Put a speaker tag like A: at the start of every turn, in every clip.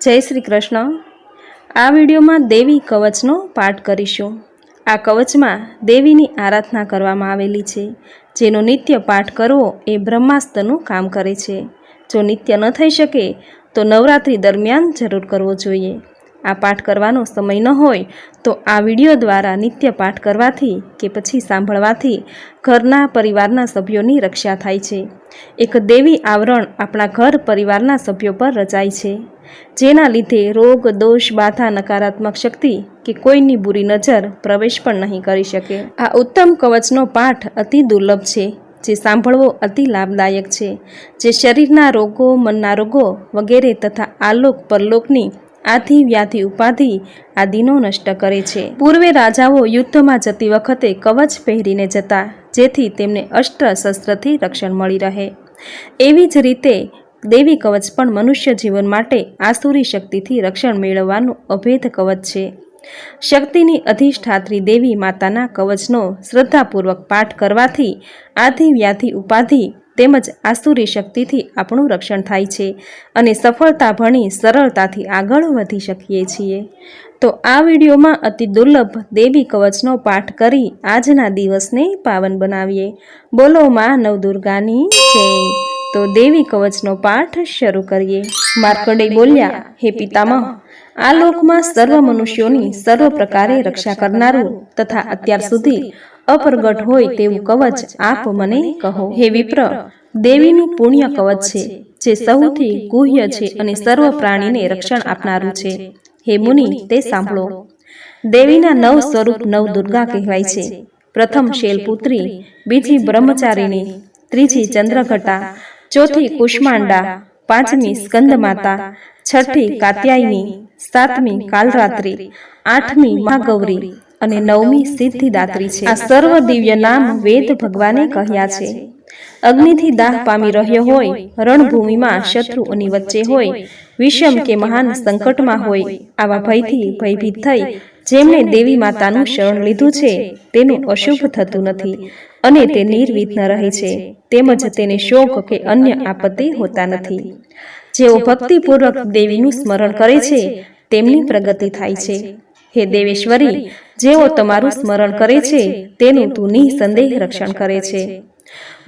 A: જય શ્રી કૃષ્ણ. આ વિડીયોમાં દેવી કવચનો પાઠ કરીશું. આ કવચમાં દેવીની આરાધના કરવામાં આવેલી છે. જેનો નિત્ય પાઠ કરવો એ બ્રહ્માસ્ત્રનું કામ કરે છે. જો નિત્ય ન થઈ શકે, તો નવરાત્રિ દરમિયાન જરૂર કરવો જોઈએ. આ પાઠ કરવાનો સમય ન હોય, તો આ વીડિયો દ્વારા નિત્ય પાઠ કરવાથી કે પછી સાંભળવાથી ઘરના પરિવારના સભ્યોની રક્ષા થાય છે. એક દેવી આવરણ આપણા ઘર પરિવારના સભ્યો પર રચાય છે. જેના લીધે રોગ, દોષ, બાધા, નકારાત્મક શક્તિ કે કોઈની બુરી નજર પ્રવેશ પણ નહીં કરી શકે. આ ઉત્તમ કવચનો પાઠ અતિ દુર્લભ છે, જે સાંભળવો અતિ લાભદાયક છે, જે શરીરના રોગો, મનના રોગો વગેરે તથા આલોક પરલોકની આધિ વ્યાધિ ઉપાધિ આદિનો નષ્ટ કરે છે. પૂર્વે રાજાઓ યુદ્ધમાં જતી વખતે કવચ પહેરીને જતા, જેથી તેમને અસ્ત્ર શસ્ત્રથી રક્ષણ મળી રહે. એવી જ રીતે દેવી કવચ પણ મનુષ્ય જીવન માટે આસુરી શક્તિથી રક્ષણ મેળવવાનું અભેદ કવચ છે. શક્તિની અધિષ્ઠાત્રી દેવી માતાના કવચનો શ્રદ્ધાપૂર્વક પાઠ કરવાથી આધિ વ્યાધિ ઉપાધિ તેમજ આસુરી શક્તિથી આપણું રક્ષણ થાય છે અને સફળતા ભણી સરળતાથી આગળ વધી શકીએ છીએ. તો આ વિડીયોમાં અતિ દુર્લભ દેવી કવચનો પાઠ કરી આજના દિવસને પાવન બનાવીએ. બોલો માં નવદુર્ગાની જય. તો દેવી કવચનો પાઠ શરૂ કરીએ. માર્કંડે બોલ્યા, હે પિતામહ, આ લોકમાં સર્વ મનુષ્યોની સર્વ પ્રકારે રક્ષા કરનારું તથા અત્યાર સુધી અપરગટ હોય તેવું કવચ આપ મને કહો. હે વિપ્ર, દેવીનું પુણ્ય કવચ છે, જે સૌથી ગુહ્ય છે અને સર્વ પ્રાણીને રક્ષણ આપનારું છે. હે મુનિ, તે સાંભળો. દેવીના નવ સ્વરૂપ નવ દુર્ગા કહેવાય છે. પ્રથમ શૈલપુત્રી, બીજી બ્રહ્મચારીણી, ત્રીજી ચંદ્રઘટા ચોથી કુષ્માંડા, પાંચમી સ્કંદમાતા, છઠ્ઠી કાત્યાયની, સાતમી કાલરાત્રિ, આઠમી મહાગૌરી અને નવમી સિદ્ધિદાત્રી છે. આ સર્વ દિવ્ય નામ વેદ ભગવાને કહ્યા છે. અગ્નિથી દાહ પામી રહ્યો હોય, રણભૂમિમાં શત્રુઓની વચ્ચે હોય, વિષમ કે મહાન સંકટમાં હોય, આવા ભયથી ભયભીત થઈ, જેમણે દેવી માતાનું શરણ લીધું છે, તેનું અશુભ થતું નથી. અને તે નિર્વિઘ્ન રહે છે. તેમજ તેને શોક કે અન્ય આપત્તિ હોતા નથી. જેઓ ભક્તિપૂર્વક દેવીનું સ્મરણ કરે છે તેમની પ્રગતિ થાય છે. હે દેવેશ્વરી જેઓ તમારું સ્મરણ કરે છે તેનું તું નિસંદેહ રક્ષણ કરે છે.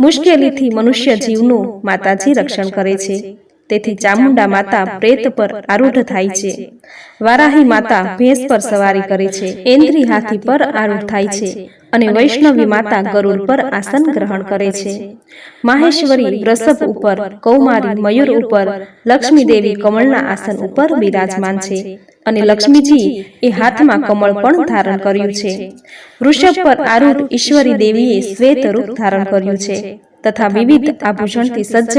A: મુશ્કેલીથી મનુષ્ય જીવનું માતાજી રક્ષણ કરે છે. તેથી ચામુંડા માતા પ્રેત પર આરૂઢ થાય છે. વારાહી માતા ભેંસ પર સવારી કરે છે. એન્દ્રી હાથી પર આરૂઢ થાય છે. અને વૈષ્ણવી માતા ગરુડ પર આસન ગ્રહણ કરે છે. માહેશ્વરી વૃષભ ઉપર કૌમારી મયુર ઉપર લક્ષ્મી દેવી કમળના આસન ઉપર બિરાજમાન છે. અને લક્ષ્મીજી એ હાથમાં કમળ પણ ધારણ કર્યું છે. વૃષભ પર આરૂઢ ઈશ્વરી દેવીએ શ્વેત રૂપ ધારણ કર્યું છે. તથા વિવિધ આભૂષણથી સજ્જ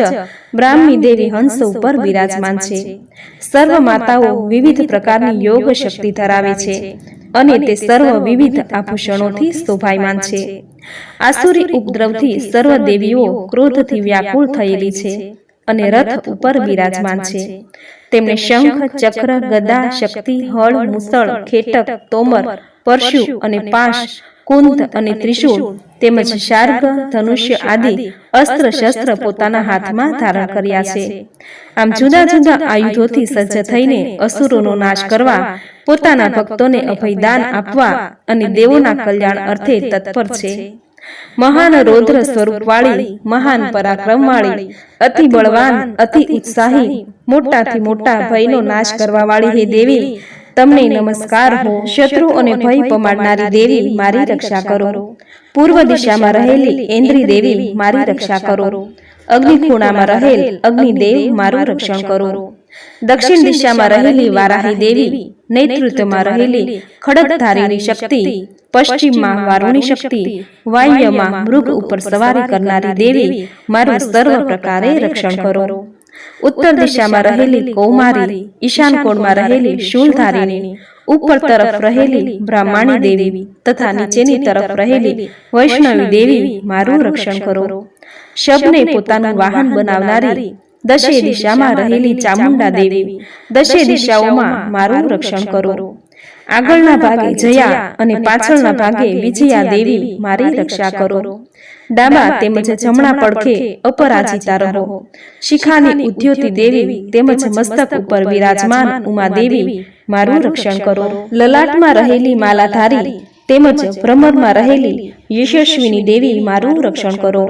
A: બ્રાહ્મી દેવી હંસ ઉપર બિરાજમાન છે. સર્વ માતાઓ વિવિધ પ્રકારની યોગ શક્તિ ધરાવે છે. અને તે સર્વ વિવિધ આભૂષણોથી શોભાયમાન છે. આસુરી ઉપદ્રવથી સર્વ દેવીઓ ક્રોધથી વ્યાકુળ થયેલી છે અને રથ ઉપર બિરાજમાન છે. તેમણે શંખ ચક્ર ગદા શક્તિ હળ મુસળ ખેટક તોમર પરશુ અને પાશ કુંદ અને ત્રિશૂળ તેમજ શાર્ગ ધનુષ્ય આદિ અસ્ત્ર શસ્ત્ર પોતાના હાથમાં ધારણ કર્યા છે. આમ જુદા જુદા આયુધોથી સજ્જ થઈને અસુરોનો નાશ કરવા પોતાના ભક્તોને અભયદાન આપવા અને દેવોના કલ્યાણ અર્થે તત્પર છે. મહાન રૌદ્ર સ્વરૂપવાળી મહાન પરાક્રમ વાળી અતિ બળવાન અતિ ઉત્સાહી મોટાથી મોટા ભયનો નાશ કરવાવાળી હે દેવી. તમને નમસ્કાર હો શત્રુ અને ભય પમાડનારી દેવી મારી રક્ષા કરો. પૂર્વ દિશામાં રહેલી ઇન્દ્રી દેવી મારી રક્ષા કરો. અગ્નિ ખૂણામાં રહેલ અગ્નિદેવ મારું રક્ષણ કરો. દક્ષિણ દિશામાં રહેલી વારાહી દેવી નેતૃત્વમાં રહેલી ખડકધારીની શક્તિ પશ્ચિમમાં વારુણી શક્તિ વાય્યમાં મૃગ ઉપર સવારી કરનારી દેવી મારું સર્વ પ્રકારે રક્ષણ કરો. ઉત્તર દિશામાં રહેલી કૌમારી ઈશાન કોણમાં રહેલી શૂળધારીણી ઉપર તરફ રહેલી બ્રાહ્મણી દેવી તથા નીચેની તરફ રહેલી વૈષ્ણવી દેવી મારું રક્ષણ કરો. શબને પોતાનું વાહન બનાવનારી દશે દિશામાં રહેલી ચામુંડા દેવી દશે દિશાઓમાં મારું રક્ષણ કરો. આગળના ભાગે જયા અને પાછળના ભાગે વિજયા દેવી મારી રક્ષા કરો. ડાબા તેમજ જમણા પડખે અપરાજિતા રહો. શિખાની ઉદ્યોતિ દેવી તેમજ મસ્તક ઉપર વિરાજમાન ઉમા દેવી મારું રક્ષણ કરો. લલાટમાં રહેલી માલાધારી તેમજ ભ્રમરમાં રહેલી યશસ્વીની દેવી મારું રક્ષણ કરો.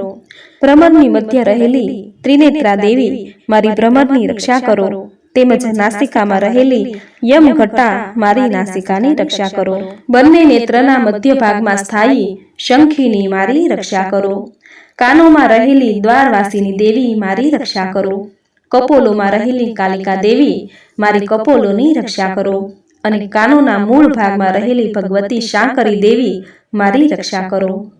A: ભ્રમરની મધ્ય રહેલી ત્રિનેત્રા દેવી મારી ભ્રમરની રક્ષા કરો. તેમજ નાસિકામાં રહેલી યમ ઘટા મારી નાસિકાની રક્ષા કરો. બંને નેત્રના મધ્ય ભાગમાં સ્થાયી શંખીની મારી રક્ષા કરો. કાનોમાં રહેલી દ્વારવાસીની દેવી મારી રક્ષા કરો. કપોલોમાં રહેલી કાલિકા દેવી મારી કપોલોની રક્ષા કરો. અને કાનોના મૂળ ભાગમાં રહેલી ભગવતી શાંકરી દેવી મારી રક્ષા કરો.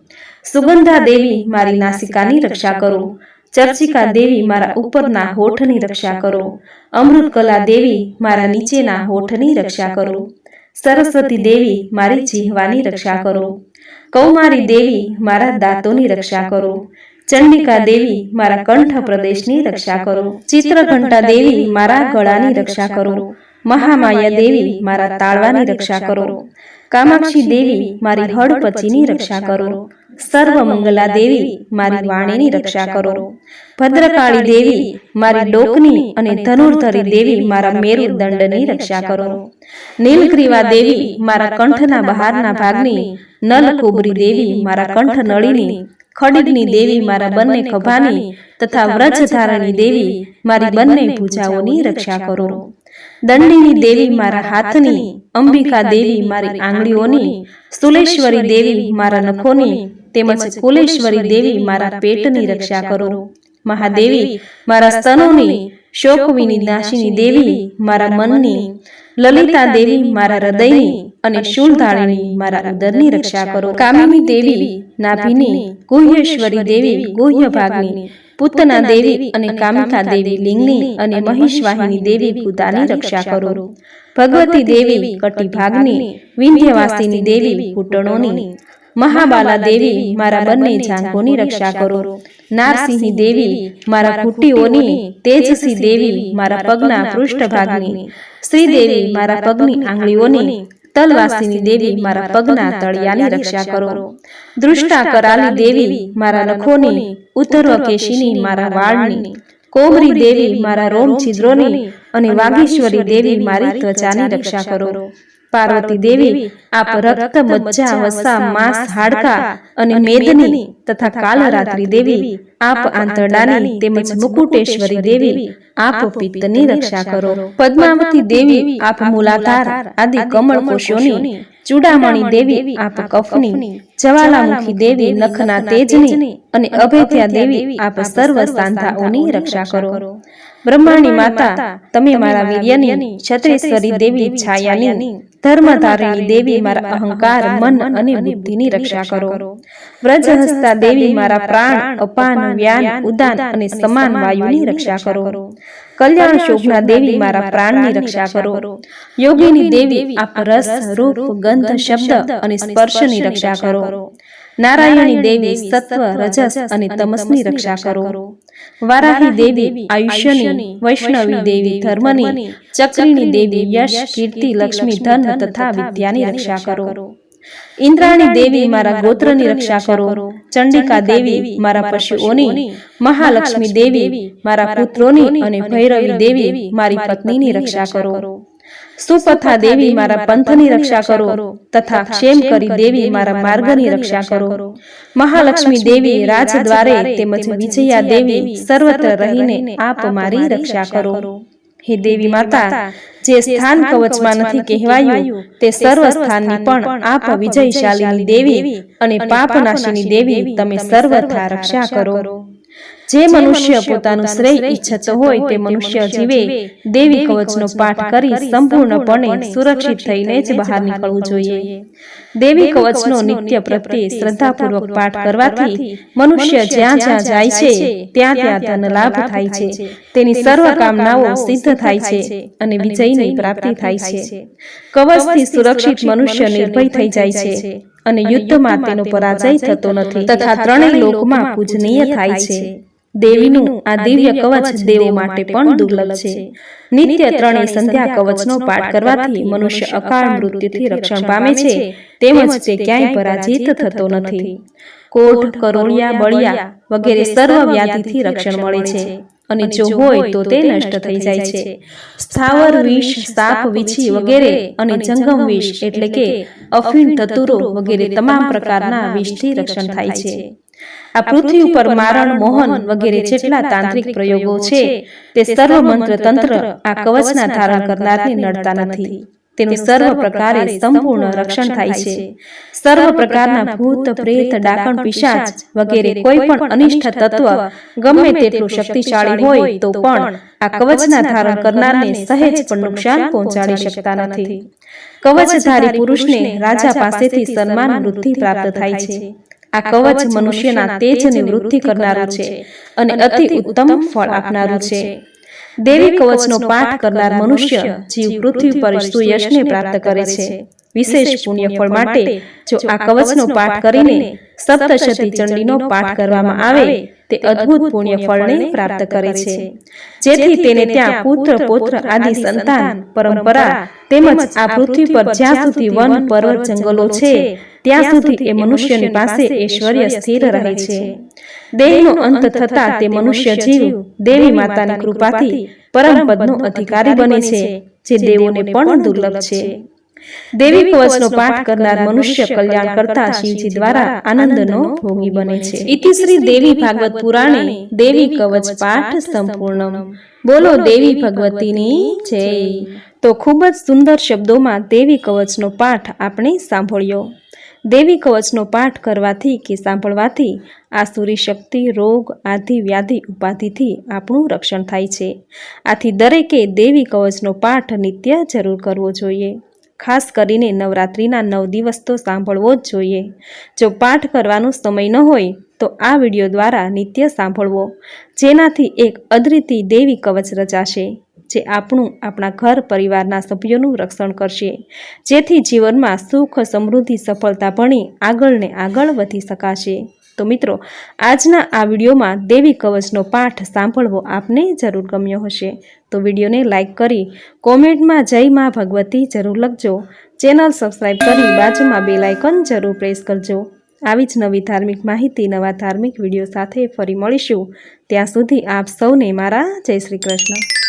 A: સુગંધા દેવી મારી નાસિકાની રક્ષા કરો. ચર્ચિકા દેવી મારા ઉપરના હોઠની રક્ષા કરો. અમૃતકલા દેવી મારા નીચેના હોઠની રક્ષા કરો. સરસ્વતી દેવી મારી જીહવાની રક્ષા કરો. કૌમારી દેવી મારા દાંતોની રક્ષા કરો. ચંડિકા દેવી મારા કંઠ પ્રદેશની રક્ષા કરો. ચિત્રઘંટા દેવી મારા ગળાની રક્ષા કરો. મહામાયા દેવી મારા તાળવાની રક્ષા કરો. કામાક્ષી દેવી મારી હડપચીની રક્ષા કરો. સર્વમંગલા દેવી મારી વાણીની રક્ષા કરો. ભદ્રકાળી દેવી મારી ડોકની અને ધનુર્ધરી દેવી મારા મેરુદંડની રક્ષા કરો. નીલગ્રીવા દેવી મારા કંઠના બહારના ભાગની નલકુબરી દેવી મારા કંઠ નળીની ખડીગની દેવી મારા બંને ખભાની તથા વ્રજધારાની દેવી મારી બંને ભૂજાઓની રક્ષા કરો. દંડીની દેવી મારા હાથની અંબિકા દેવી મારી આંગળીઓની સુલેશ્વરી દેવી મારા નખોની તેમજ કુલેશ્વરી દેવી મારા પેટની રક્ષા કરો. મહાદેવી મારા સ્તનોની શોકવિની નાશિની દેવી મારા મનની લલિતા દેવી મારા હૃદયની અને શૂળધાળીની મારા ઉદરની રક્ષા કરો. કામિની દેવી નાભિની ગુહ્યેશ્વરી દેવી ગુહ્ય ભાગની પૂતના દેવી અને કામિકા દેવી લિંગની અને મહિષવાહિની દેવી ગુદાની રક્ષા કરો. ભગવતી દેવી કટી ભાગની વિંધ્યવાસીની દેવી ઘૂંટણોની મહાબાલા દેવી મારા બંને જાંઘોની રક્ષા કરો. નારસિંહી દેવી મારા કુટીઓની તેજસી દેવી મારા પગના પૃષ્ઠભાગની. શ્રીદેવી મારા પગની આંગળીઓની. તલવાસીની દેવી મારા પગના તળિયાની રક્ષા કરો. દૃષ્ટા કરાલી દેવી મારા નખોની ઉત્તર્વ કેશીની મારા વાળની. કોમરી દેવી મારા રોમ છિદ્રોની અને વાગીશ્વરી દેવી મારી ત્વચાની રક્ષા કરો. પાર્વતી દેવી આપ રક્ત મજ્જા વસા માંસ હાડકા અને મેદની તથા કાલરાત્રી દેવી આપ આંતરડાની તેમજ મુકુટેશ્વરી દેવી આપ પિત્તની રક્ષા કરો. પદ્માવતી દેવી આપ મૂલાધાર આદિ કમળ કોશોની ચૂડામણી દેવી આપ કફની જવાલામુખી દેવી નખના તેજની અને અભેદ્યા દેવી આપ સર્વ સાંધાઓની રક્ષા કરો. બ્રહ્માની માતા તમે મારા વીર્યની છત્રેશ્વરી દેવી છાયાની ધર્મધારિણી દેવી મારા અહંકાર મન અને બુદ્ધિની રક્ષા કરો. વ્રજહસ્તા દેવી મારા પ્રાણ અપાન વ્યાન ઉદાન અને સમાન વાયુની રક્ષા કરો. કલ્યાણ શોભના દેવી મારા પ્રાણની રક્ષા કરો. યોગીની દેવી આપ રસ રૂપ ગંધ શબ્દ અને સ્પર્શની રક્ષા કરો. નારાયણી દેવી સત્વ રજસ અને તમસની રક્ષા કરો. વારાહી દેવી આયુષ્યની વૈષ્ણવી દેવી ધર્મની ચક્રીની દેવી યશ કીર્તિ લક્ષ્મી ધન તથા વિદ્યાની રક્ષા કરો ઇન્દ્રાણી દેવી મારા ગોત્રની રક્ષા કરો ચંડિકા દેવી મારા પશુઓની મહાલક્ષ્મી દેવી મારા પુત્રોની અને ભૈરવી દેવી મારી પત્નીની રક્ષા કરો સુપથા દેવી મારા પંથની રક્ષા કરો તથા ક્ષેમ કરી દેવી મારા માર્ગની રક્ષા કરો. મહાલક્ષ્મી દેવી રાજદ્વારે તેમજ વિજયા દેવી સર્વત્ર રહીને આપ મારી રક્ષા કરો. હે દેવી માતા જે સ્થાન કવચમાં નથી કહેવાયું તે સર્વ સ્થાનની પણ આપ વિજયશાલીની દેવી અને પાપનાશીની દેવી તમે સર્વથા રક્ષા કરો. જે મનુષ્ય પોતાનું શ્રેય ઈચ્છતો હોય તે મનુષ્ય જીવે. દેવી કવચનો પાઠ કરી સંપૂર્ણપણે સુરક્ષિત થઈને જ બહાર નીકળવું જોઈએ. દેવી કવચનો નિત્ય પ્રત્યે શ્રદ્ધાપૂર્વક પાઠ કરવાથી મનુષ્ય જ્યાં જ્યાં જાય છે ત્યાં ત્યાં ધન લાભ થાય છે. તેની સર્વ કામનાઓ સિદ્ધ થાય છે અને વિજયની પ્રાપ્તિ થાય છે. કવચથી સુરક્ષિત મનુષ્ય નિર્ભય થઈ જાય છે અને યુદ્ધમાં તેનો પરાજય થતો નથી. તથા ત્રણેય લોકમાં પૂજનીય થાય છે દેવીનું આ દિવ્ય કવચ દેવો માટે પણ દુર્લભ છે. નિત્ય ત્રણેય સંધ્યા કવચનો પાઠ કરવાથી મનુષ્ય અકાળ મૃત્યુથી રક્ષણ પામે છે. તેમજ તે ક્યાંય પરાજિત થતો નથી. કોઠ કરોળિયા બળિયા વગેરે સર્વ વ્યાધિથી રક્ષણ મળે છે. અને જો હોય તો તે નષ્ટ થઈ જાય છે. સ્થાવર વિષ સાપ વીછી વગેરે અને જંગમ વિષ એટલે કે અફીણ ધતુરો વગેરે તમામ પ્રકારના વિષથી રક્ષણ થાય છે આ પૃથ્વી ઉપર મારણ મોહન વગેરે જેટલા તાંત્રિક પ્રયોગો છે તે સર્વ મંત્ર તંત્ર આ કવચના ધારણ કરનારને નડતા નથી. તેનું સર્વ પ્રકારે સંપૂર્ણ રક્ષણ થાય છે. સર્વ પ્રકારના ભૂત પ્રેત ડાકણ પિશાચ વગેરે કોઈ પણ અનિષ્ટ તત્વ ગમે તેટલું શક્તિશાળી હોય તો પણ આ કવચના ધારણ કરનારને સહેજ પણ નુકસાન પહોંચાડી શકતા નથી. કવચધારી પુરુષને રાજા પાસેથી સન્માન વૃદ્ધિ પ્રાપ્ત થાય છે આ કવચ મનુષ્યના તેજની વૃદ્ધિ કરનારું છે અને અતિ ઉત્તમ ફળ આપનારું છે. દેવી કવચનો પાઠ કરનાર મનુષ્ય જીવ પૃથ્વી પર સુયશને પ્રાપ્ત કરે છે. વિશેષ પુણ્ય ફળ માટે જો આ કવચનો પાઠ કરીને સપ્તશતી ચંડીનો પાઠ કરવામાં આવે તે અદ્ભુત પુણ્ય ફળને પ્રાપ્ત કરે છે. જેથી તેને ત્યાં પુત્ર પૌત્ર આદિ સંતાન પરંપરા તેમજ આ પૃથ્વી પર જ્યાં સુધી વન પર્વત જંગલો છે ત્યાં સુધી એ મનુષ્યની પાસે ઐશ્વર્ય સ્થિર રહે છે. દેહનો અંત થતા તે મનુષ્ય જીવ દેવી માતાની કૃપાથી પરમ પદનો અધિકારી બને છે. જે દેવોને પણ દુર્લભ છે. દેવી કવચનો પાઠ કરનાર મનુષ્ય કલ્યાણ કરતા શિવજી દ્વારા આનંદનો ભોગી બને છે. ઇતિ શ્રી દેવી ભાગવત પુરાણે દેવી કવચ પાઠ સંપૂર્ણ બોલો દેવી ભગવતીની જય. તો ખૂબ જ સુંદર શબ્દોમાં દેવી કવચનો પાઠ આપણે સાંભળ્યો. દેવી કવચનો પાઠ કરવાથી કે સાંભળવાથી આસુરી શક્તિ રોગ આદિ વ્યાધિ ઉપાધિથી આપણું રક્ષણ થાય છે. આથી દરેકે દેવી કવચનો પાઠ નિત્ય જરૂર કરવો જોઈએ. ખાસ કરીને નવરાત્રિના નવ દિવસ તો સાંભળવો જ જોઈએ. જો પાઠ કરવાનો સમય ન હોય, તો આ વીડિયો દ્વારા નિત્ય સાંભળવો. જેનાથી એક અદ્વિતી દેવી કવચ રચાશે, જે આપણું આપણા ઘર પરિવારના સભ્યોનું રક્ષણ કરશે. જેથી જીવનમાં સુખ સમૃદ્ધિ સફળતા ભણી આગળ ને આગળ વધી શકાશે. તો મિત્રો, આજના આ વિડીયોમાં દેવી કવચનો પાઠ સાંભળવો આપને જરૂર ગમ્યો હશે. તો વિડીયોને લાઇક કરી કોમેન્ટમાં જય મા ભગવતી જરૂર લખજો. ચેનલ સબસ્ક્રાઈબ કરી બાજુમાં બે લાઇકન જરૂર પ્રેસ કરજો. આવી જ નવી ધાર્મિક માહિતી, નવા ધાર્મિક વીડિયો સાથે ફરી મળીશું. ત્યાં સુધી આપ સૌને મારા જય શ્રી કૃષ્ણ.